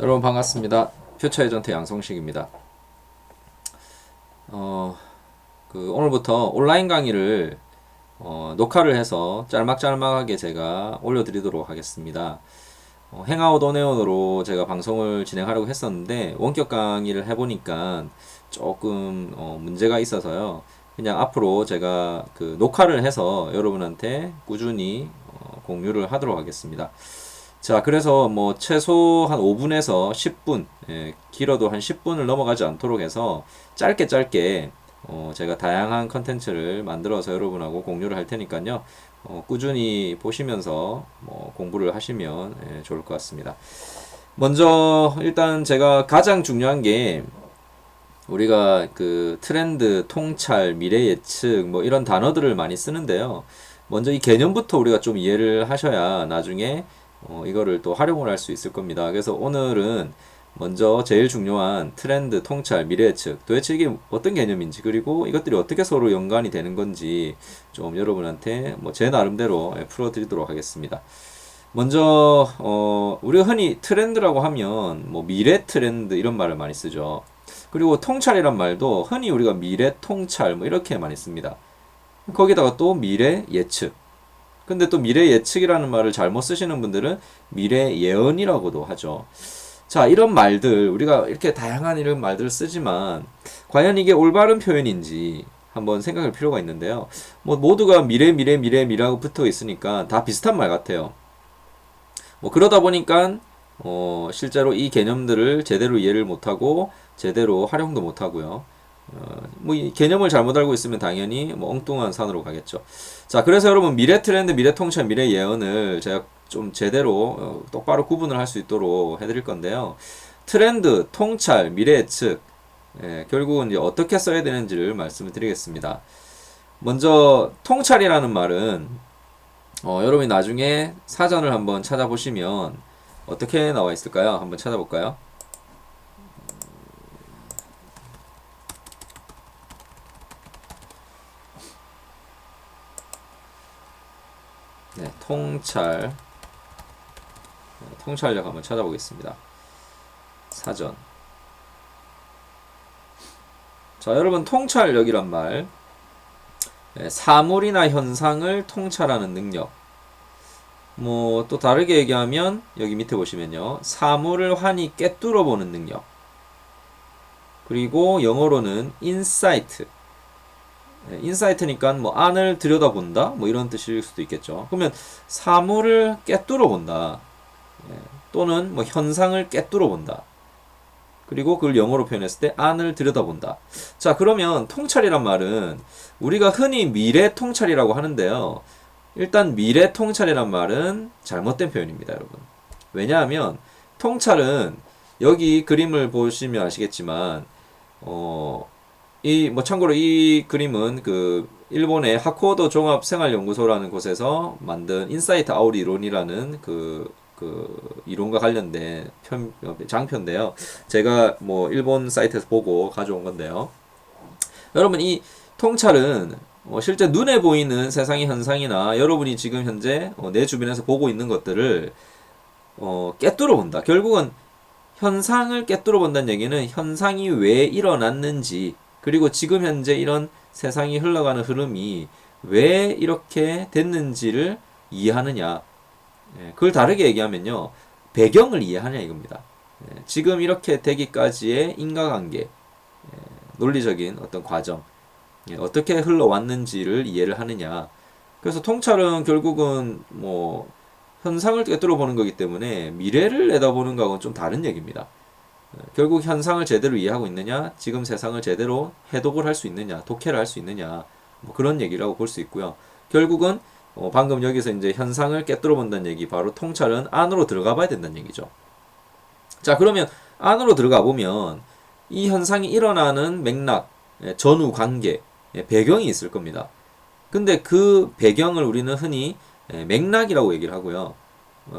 여러분 반갑습니다. 퓨처 에전트 양성식입니다. 어, 그 오늘부터 온라인 강의를 어, 녹화를 해서 짤막짤막하게 제가 올려드리도록 하겠습니다. 어, 행아웃 온에온으로 제가 방송을 진행하려고 했었는데 원격 강의를 해보니까 조금 어, 문제가 있어서요. 그냥 앞으로 제가 그 녹화를 해서 여러분한테 꾸준히 어, 공유를 하도록 하겠습니다. 자, 그래서 뭐 최소 한 5분에서 10분, 예, 길어도 한 10분을 넘어가지 않도록 해서 짧게 짧게 어, 제가 다양한 컨텐츠를 만들어서 여러분하고 공유를 할 테니까요. 어, 꾸준히 보시면서 뭐 공부를 하시면 예, 좋을 것 같습니다. 먼저 일단 제가 가장 중요한 게 우리가 그 트렌드, 통찰, 미래 예측 뭐 이런 단어들을 많이 쓰는데요. 먼저 이 개념부터 우리가 좀 이해를 하셔야 나중에 어, 이거를 또 활용을 할 수 있을 겁니다. 그래서 오늘은 먼저 제일 중요한 트렌드, 통찰, 미래 예측 도대체 이게 어떤 개념인지 그리고 이것들이 어떻게 서로 연관이 되는 건지 좀 여러분한테 뭐 제 나름대로 예, 풀어드리도록 하겠습니다. 먼저 어, 우리가 흔히 트렌드라고 하면 뭐 미래 트렌드 이런 말을 많이 쓰죠. 그리고 통찰이란 말도 흔히 우리가 미래 통찰 뭐 이렇게 많이 씁니다. 거기다가 또 미래 예측 근데 또 미래 예측이라는 말을 잘못 쓰시는 분들은 미래 예언이라고도 하죠. 자, 이런 말들, 우리가 이렇게 다양한 이런 말들을 쓰지만, 과연 이게 올바른 표현인지 한번 생각할 필요가 있는데요. 뭐, 모두가 미래, 미래, 미래, 미라고 붙어 있으니까 다 비슷한 말 같아요. 뭐, 그러다 보니까, 어, 실제로 이 개념들을 제대로 이해를 못하고, 제대로 활용도 못하고요. 어, 뭐 이 개념을 잘못 알고 있으면 당연히 뭐 엉뚱한 산으로 가겠죠. 자, 그래서 여러분 미래 트렌드, 미래 통찰, 미래 예언을 제가 좀 제대로 어, 똑바로 구분을 할 수 있도록 해드릴 건데요. 트렌드, 통찰, 미래 예측 예, 결국은 이제 어떻게 써야 되는지를 말씀을 드리겠습니다. 먼저 통찰이라는 말은 어, 여러분이 나중에 사전을 한번 찾아보시면 어떻게 나와 있을까요? 한번 찾아볼까요? 네, 통찰. 네, 통찰력 한번 찾아보겠습니다. 사전. 자 여러분 통찰력이란 말 네, 사물이나 현상을 통찰하는 능력. 뭐 또 다르게 얘기하면 여기 밑에 보시면요. 사물을 환히 꿰뚫어 보는 능력. 그리고 영어로는 인사이트 네, 인사이트니까 뭐 안을 들여다본다 뭐 이런 뜻일 수도 있겠죠. 그러면 사물을 꿰뚫어 본다. 예, 또는 뭐 현상을 꿰뚫어 본다. 그리고 그걸 영어로 표현했을 때 안을 들여다본다. 자, 그러면 통찰이란 말은 우리가 흔히 미래 통찰이라고 하는데요. 일단 미래 통찰이란 말은 잘못된 표현입니다, 여러분. 왜냐하면 통찰은 여기 그림을 보시면 아시겠지만 어 이 뭐 참고로 이 그림은 그 일본의 하코도 종합 생활 연구소라는 곳에서 만든 인사이트 아웃 이론이라는 그, 그 이론과 관련된 편, 장표인데요. 제가 뭐 일본 사이트에서 보고 가져온 건데요. 여러분 이 통찰은 어, 실제 눈에 보이는 세상의 현상이나 여러분이 지금 현재 어, 내 주변에서 보고 있는 것들을 어, 깨뚫어 본다. 결국은 현상을 깨뚫어 본다는 얘기는 현상이 왜 일어났는지 그리고 지금 현재 이런 세상이 흘러가는 흐름이 왜 이렇게 됐는지를 이해하느냐. 예, 그걸 다르게 얘기하면요. 배경을 이해하냐 이겁니다. 예, 지금 이렇게 되기까지의 인과관계, 예, 논리적인 어떤 과정, 어떻게 흘러왔는지를 이해를 하느냐. 그래서 통찰은 결국은 뭐 현상을 꿰뚫어 보는 거기 때문에 미래를 내다보는 거하고는 좀 다른 얘기입니다. 결국 현상을 제대로 이해하고 있느냐, 지금 세상을 제대로 해독을 할 수 있느냐, 독해를 할 수 있느냐, 뭐 그런 얘기라고 볼 수 있고요. 결국은 어 방금 여기서 이제 현상을 깨뚫어 본다는 얘기, 바로 통찰은 안으로 들어가 봐야 된다는 얘기죠. 자, 그러면 안으로 들어가 보면 이 현상이 일어나는 맥락, 예, 전후 관계, 예, 배경이 있을 겁니다. 근데 그 배경을 우리는 흔히 예, 맥락이라고 얘기를 하고요.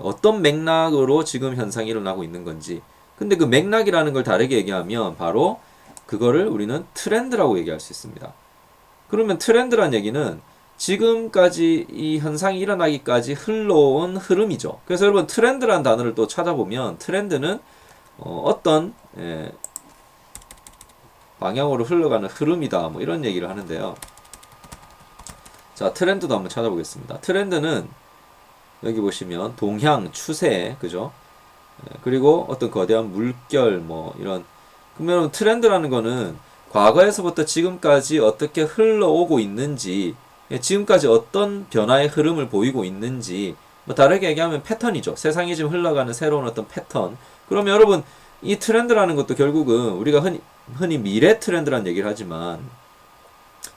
어떤 맥락으로 지금 현상이 일어나고 있는 건지, 근데 그 맥락이라는 걸 다르게 얘기하면 바로 그거를 우리는 트렌드라고 얘기할 수 있습니다. 그러면 트렌드란 얘기는 지금까지 이 현상이 일어나기까지 흘러온 흐름이죠. 그래서 여러분 트렌드란 단어를 또 찾아보면 트렌드는 어, 떤 방향으로 흘러가는 흐름이다. 뭐 이런 얘기를 하는데요. 자, 트렌드도 한번 찾아보겠습니다. 트렌드는 여기 보시면 동향, 추세, 그죠? 예, 그리고 어떤 거대한 물결, 뭐 이런. 그러면 트렌드라는 거는 과거에서부터 지금까지 어떻게 흘러오고 있는지, 예, 지금까지 어떤 변화의 흐름을 보이고 있는지, 뭐 다르게 얘기하면 패턴이죠. 세상이 지금 흘러가는 새로운 어떤 패턴. 그러면 여러분, 이 트렌드라는 것도 결국은 우리가 흔히, 흔히 미래 트렌드라는 얘기를 하지만,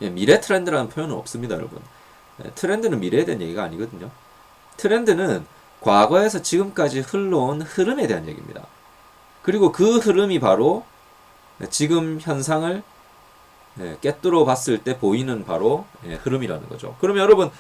예, 미래 트렌드라는 표현은 없습니다, 여러분. 예, 트렌드는 미래에 대한 얘기가 아니거든요. 트렌드는 과거에서 지금까지 흘러온 흐름에 대한 얘기입니다. 그리고 그 흐름이 바로 지금 현상을 예, 깨뚫어 봤을 때 보이는 바로 예, 흐름이라는 거죠. 그러면 여러분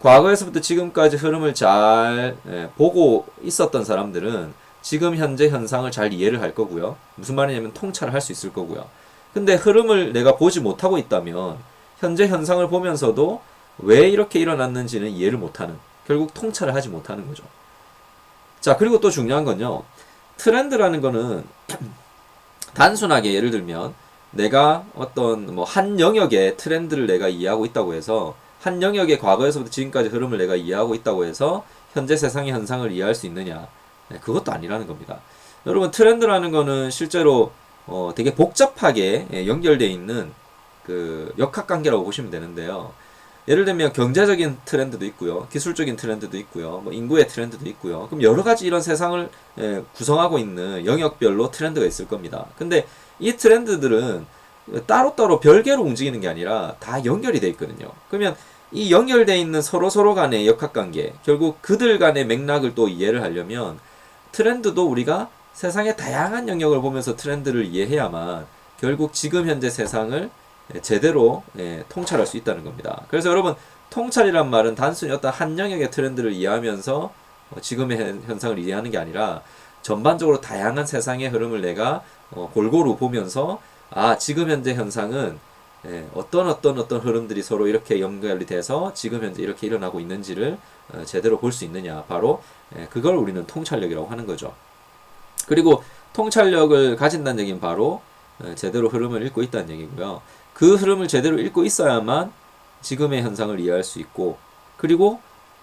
과거에서부터 지금까지 흐름을 잘 예, 보고 있었던 사람들은 지금 현재 현상을 잘 이해를 할 거고요. 무슨 말이냐면 통찰을 할 수 있을 거고요. 근데 흐름을 내가 보지 못하고 있다면 현재 현상을 보면서도 왜 이렇게 일어났는지는 이해를 못하는 결국 통찰을 하지 못하는 거죠. 자, 그리고 또 중요한 건요. 트렌드라는 거는 단순하게 예를 들면 내가 어떤 뭐 한 영역의 트렌드를 내가 이해하고 있다고 해서 한 영역의 과거에서부터 지금까지 흐름을 내가 이해하고 있다고 해서 현재 세상의 현상을 이해할 수 있느냐? 네, 그것도 아니라는 겁니다. 여러분 트렌드라는 거는 실제로 어, 되게 복잡하게 예, 연결되어 있는 그 역학관계라고 보시면 되는데요. 예를 들면 경제적인 트렌드도 있고요. 기술적인 트렌드도 있고요. 뭐 인구의 트렌드도 있고요. 그럼 여러 가지 이런 세상을 예, 구성하고 있는 영역별로 트렌드가 있을 겁니다. 근데 이 트렌드들은 따로따로 별개로 움직이는 게 아니라 다 연결이 돼 있거든요. 그러면 이 연결돼 있는 서로 서로 간의 역학관계, 결국 그들 간의 맥락을 또 이해를 하려면 트렌드도 우리가 세상의 다양한 영역을 보면서 트렌드를 이해해야만 결국 지금 현재 세상을 예, 제대로 예, 통찰할 수 있다는 겁니다. 그래서 여러분 통찰이란 말은 단순히 어떤 한 영역의 트렌드를 이해하면서 어, 지금의 현상을 이해하는 게 아니라 전반적으로 다양한 세상의 흐름을 내가 어, 골고루 보면서 아 지금 현재 현상은 예, 어떤 어떤 어떤 흐름들이 서로 이렇게 연결이 돼서 지금 현재 이렇게 일어나고 있는지를 어, 제대로 볼 수 있느냐 바로 그걸 우리는 통찰력이라고 하는 거죠. 그리고 통찰력을 가진다는 얘기는 바로 제대로 흐름을 읽고 있다는 얘기고요. 그 흐름을 제대로 읽고 있어야만 지금의 현상을 이해할 수 있고 그리고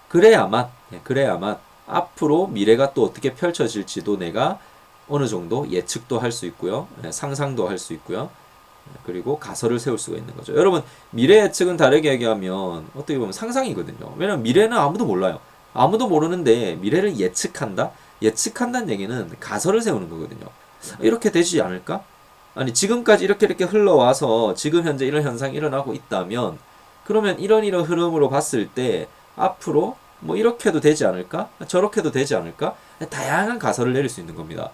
그래야만 예, 그래야만 앞으로 미래가 또 어떻게 펼쳐질지도 내가 어느 정도 예측도 할 수 있고요. 예, 상상도 할 수 있고요. 예, 그리고 가설을 세울 수가 있는 거죠. 여러분, 미래 예측은 다르게 얘기하면 어떻게 보면 상상이거든요. 왜냐면 미래는 아무도 몰라요. 아무도 모르는데 미래를 예측한다? 예측한다는 얘기는 가설을 세우는 거거든요. 이렇게 되지 않을까? 아니 지금까지 이렇게 이렇게 흘러와서 지금 현재 이런 현상이 일어나고 있다면 그러면 이런 이런 흐름으로 봤을 때 앞으로 뭐 이렇게도 되지 않을까? 저렇게도 되지 않을까? 다양한 가설을 내릴 수 있는 겁니다.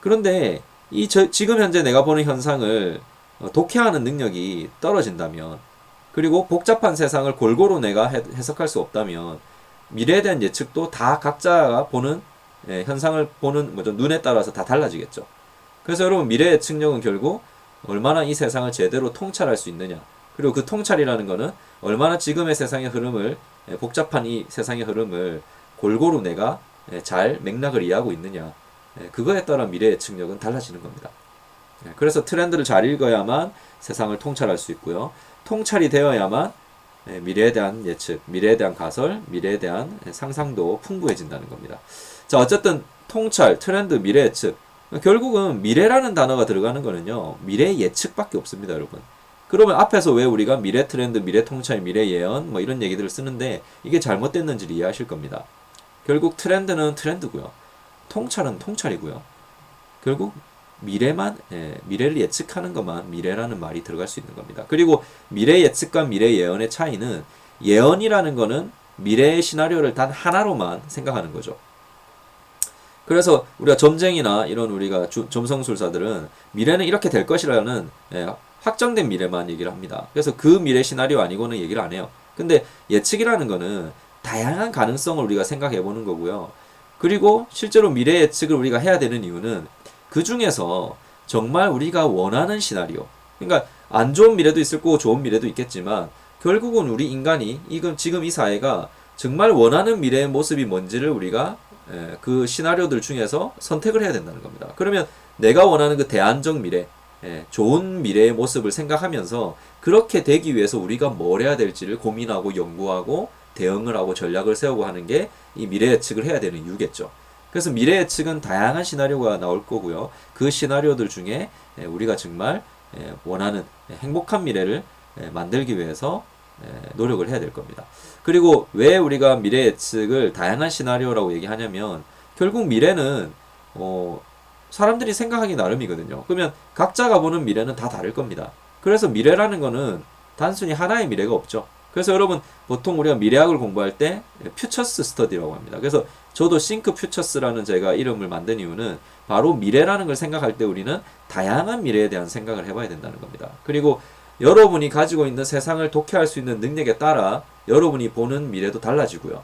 그런데 이 저, 지금 현재 내가 보는 현상을 어, 독해하는 능력이 떨어진다면 그리고 복잡한 세상을 골고루 내가 해석할 수 없다면 미래에 대한 예측도 다 각자가 보는 예, 현상을 보는 뭐죠 눈에 따라서 다 달라지겠죠. 그래서 여러분 미래 예측력은 결국 얼마나 이 세상을 제대로 통찰할 수 있느냐. 그리고 그 통찰이라는 거는 얼마나 지금의 세상의 흐름을 예, 복잡한 이 세상의 흐름을 골고루 내가 예, 잘 맥락을 이해하고 있느냐. 예, 그거에 따라 미래 예측력은 달라지는 겁니다. 그래서 트렌드를 잘 읽어야만 세상을 통찰할 수 있고요. 통찰이 되어야만 미래에 대한 예측, 미래에 대한 가설, 미래에 대한 상상도 풍부해진다는 겁니다. 자, 어쨌든 통찰, 트렌드, 미래 예측 결국은 미래라는 단어가 들어가는 거는요, 미래 예측밖에 없습니다, 여러분. 그러면 앞에서 왜 우리가 미래 트렌드, 미래 통찰, 미래 예언, 뭐 이런 얘기들을 쓰는데, 이게 잘못됐는지를 이해하실 겁니다. 결국 트렌드는 트렌드고요. 통찰은 통찰이고요. 결국 미래만, 예, 미래를 예측하는 것만 미래라는 말이 들어갈 수 있는 겁니다. 그리고 미래 예측과 미래 예언의 차이는 예언이라는 거는 미래의 시나리오를 단 하나로만 생각하는 거죠. 그래서 우리가 점쟁이나 이런 우리가 주, 점성술사들은 미래는 이렇게 될 것이라는 예, 확정된 미래만 얘기를 합니다. 그래서 그 미래 시나리오 아니고는 얘기를 안 해요. 근데 예측이라는 거는 다양한 가능성을 우리가 생각해 보는 거고요. 그리고 실제로 미래 예측을 우리가 해야 되는 이유는 그 중에서 정말 우리가 원하는 시나리오. 그러니까 안 좋은 미래도 있을 거고 좋은 미래도 있겠지만 결국은 우리 인간이 이금 지금 이 사회가 정말 원하는 미래의 모습이 뭔지를 우리가 예, 그 시나리오들 중에서 선택을 해야 된다는 겁니다. 그러면 내가 원하는 그 대안적 미래, 예, 좋은 미래의 모습을 생각하면서 그렇게 되기 위해서 우리가 뭘 해야 될지를 고민하고 연구하고 대응을 하고 전략을 세우고 하는 게 이 미래 예측을 해야 되는 이유겠죠. 그래서 미래 예측은 다양한 시나리오가 나올 거고요. 그 시나리오들 중에 예, 우리가 정말 예, 원하는 행복한 미래를 예, 만들기 위해서 예, 노력을 해야 될 겁니다. 그리고 왜 우리가 미래 예측을 다양한 시나리오라고 얘기하냐면 결국 미래는 어, 사람들이 생각하기 나름이거든요. 그러면 각자가 보는 미래는 다 다를 겁니다. 그래서 미래라는 거는 단순히 하나의 미래가 없죠. 그래서 여러분 보통 우리가 미래학을 공부할 때 퓨처스 스터디라고 합니다. 그래서 저도 싱크 퓨처스라는 제가 이름을 만든 이유는 바로 미래라는 걸 생각할 때 우리는 다양한 미래에 대한 생각을 해봐야 된다는 겁니다. 그리고 여러분이 가지고 있는 세상을 독해할 수 있는 능력에 따라 여러분이 보는 미래도 달라지고요.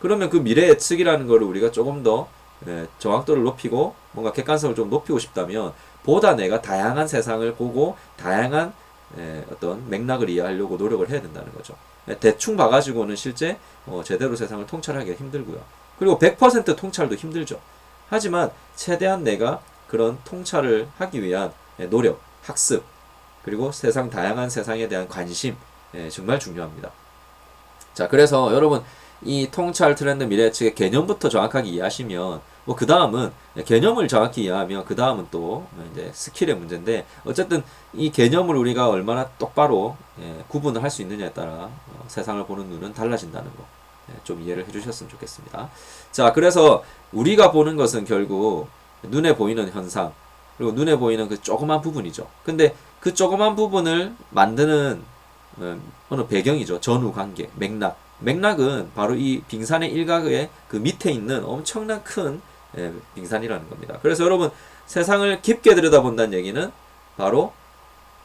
그러면 그 미래 예측이라는 거를 우리가 조금 더 예, 정확도를 높이고 뭔가 객관성을 좀 높이고 싶다면 보다 내가 다양한 세상을 보고 다양한 예, 어떤 맥락을 이해하려고 노력을 해야 된다는 거죠. 예, 대충 봐가지고는 실제 어, 제대로 세상을 통찰하기가 힘들고요. 그리고 100% 통찰도 힘들죠. 하지만 최대한 내가 그런 통찰을 하기 위한 예, 노력, 학습, 그리고 세상 다양한 세상에 대한 관심 예, 정말 중요합니다. 자, 그래서 여러분 이 통찰 트렌드 미래 예측의 개념부터 정확하게 이해하시면 뭐 그 다음은 개념을 정확히 이해하면 그 다음은 또 이제 스킬의 문제인데 어쨌든 이 개념을 우리가 얼마나 똑바로 예, 구분을 할 수 있느냐에 따라 어, 세상을 보는 눈은 달라진다는 거. 예, 좀 이해를 해주셨으면 좋겠습니다. 자, 그래서 우리가 보는 것은 결국 눈에 보이는 현상, 그리고 눈에 보이는 그 조그만 부분이죠. 근데 그 조그만 부분을 만드는 어, 어느 배경이죠. 전후 관계, 맥락. 맥락은 바로 이 빙산의 일각의 그 밑에 있는 엄청난 큰 예, 빙산이라는 겁니다. 그래서 여러분 세상을 깊게 들여다본다는 얘기는 바로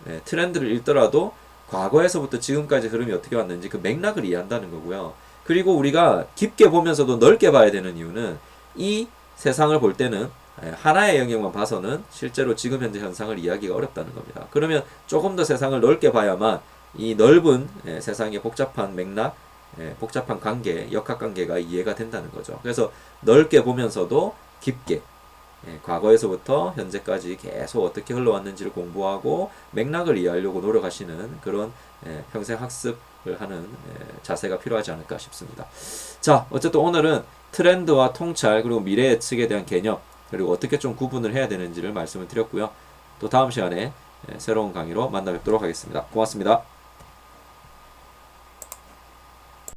예, 트렌드를 읽더라도 과거에서부터 지금까지 흐름이 어떻게 왔는지 그 맥락을 이해한다는 거고요. 그리고 우리가 깊게 보면서도 넓게 봐야 되는 이유는 이 세상을 볼 때는 예, 하나의 영역만 봐서는 실제로 지금 현재 현상을 이해하기가 어렵다는 겁니다. 그러면 조금 더 세상을 넓게 봐야만 이 넓은 예, 세상의 복잡한 맥락, 예, 복잡한 관계, 역학관계가 이해가 된다는 거죠. 그래서 넓게 보면서도 깊게 예, 과거에서부터 현재까지 계속 어떻게 흘러왔는지를 공부하고 맥락을 이해하려고 노력하시는 그런 예, 평생 학습을 하는 예, 자세가 필요하지 않을까 싶습니다. 자, 어쨌든 오늘은 트렌드와 통찰 그리고 미래 예측에 대한 개념 그리고 어떻게 좀 구분을 해야 되는지를 말씀을 드렸고요. 또 다음 시간에 예, 새로운 강의로 만나 뵙도록 하겠습니다. 고맙습니다.